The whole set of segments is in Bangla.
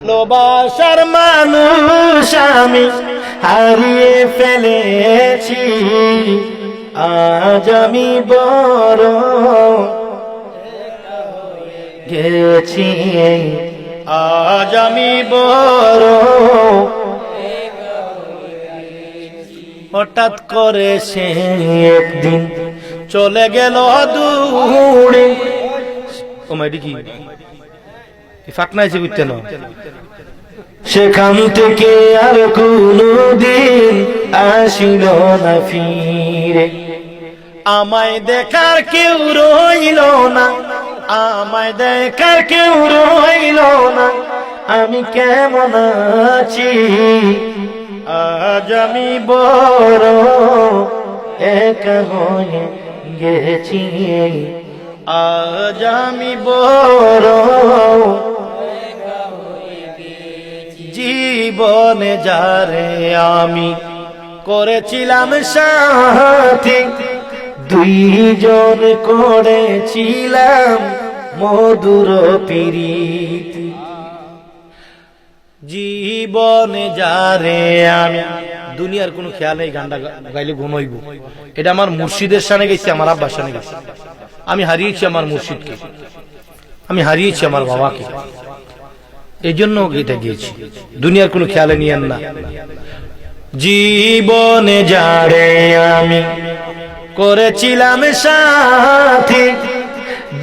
ভালোবাসার মানুষ আমি হারিয়ে ফেলেছি। আজ আমি বড় গেছি। আজ আমি বড় হঠাৎ করে সে একদিন চলে গেল দূরে। কি? ফাঁকনা এসে না সেখান থেকে আর কোনো দিন আসিল না ফিরে। আমায় দেখার কেউ রইল না, আমায় দেখার কেউ রইল না। আমি কেমন আছি? আজ আমি বড় একা হয়ে গেছি। আজ আমি বড় জীবনে যারে আমি করেছিলাম সাথী, দুইজন করেছিলাম মধুর প্রীতি। জীবনে যারে আমি, দুনিয়ার কোনো খেয়াল নেই, গানটা গাইলে ঘুমাইব এটা আমার মুর্শিদের সানে গেছি, আমার আব্বার সানে গেছি। আমি হারিয়েছি আমার মুর্শিদকে। আমি হারিয়েছি আমার বাবাকে। এই জন্য এটা গিয়েছি। দুনিয়ার কোনো খেয়ালে নিয়েন না। জীবনে যারে আমি করেছিলাম সাথী,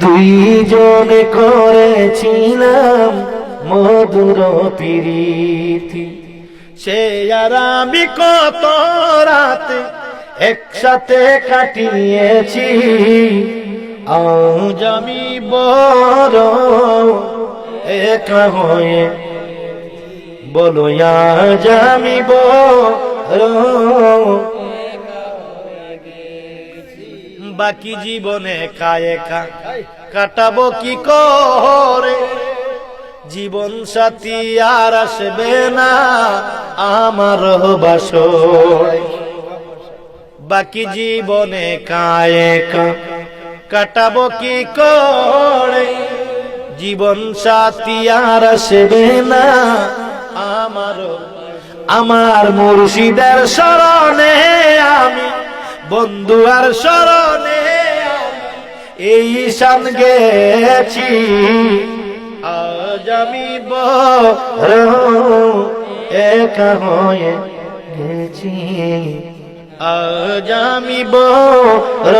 দুইজনে করেছিলাম মধুর প্রীতি। সে আর আমি কত রাতে একসাথে কাটিয়েছি। আজ আমি বড় একা হয়ে বলো আজ আমি বাকি জীবনে কায়ে কাটাবো কি করে? জীবন সাথী আর আসবে না আমার বাসরে। বাকি জীবনে কায়ে কাটাবো কি করে? জীবন সাথী আর আসবে না। আমার আমার মুর্শিদের স্মরণে আমি, বন্ধু আর স্মরণে এই শান গেছি। আজ আমি হয়ে গেছি। আজ আমি বড়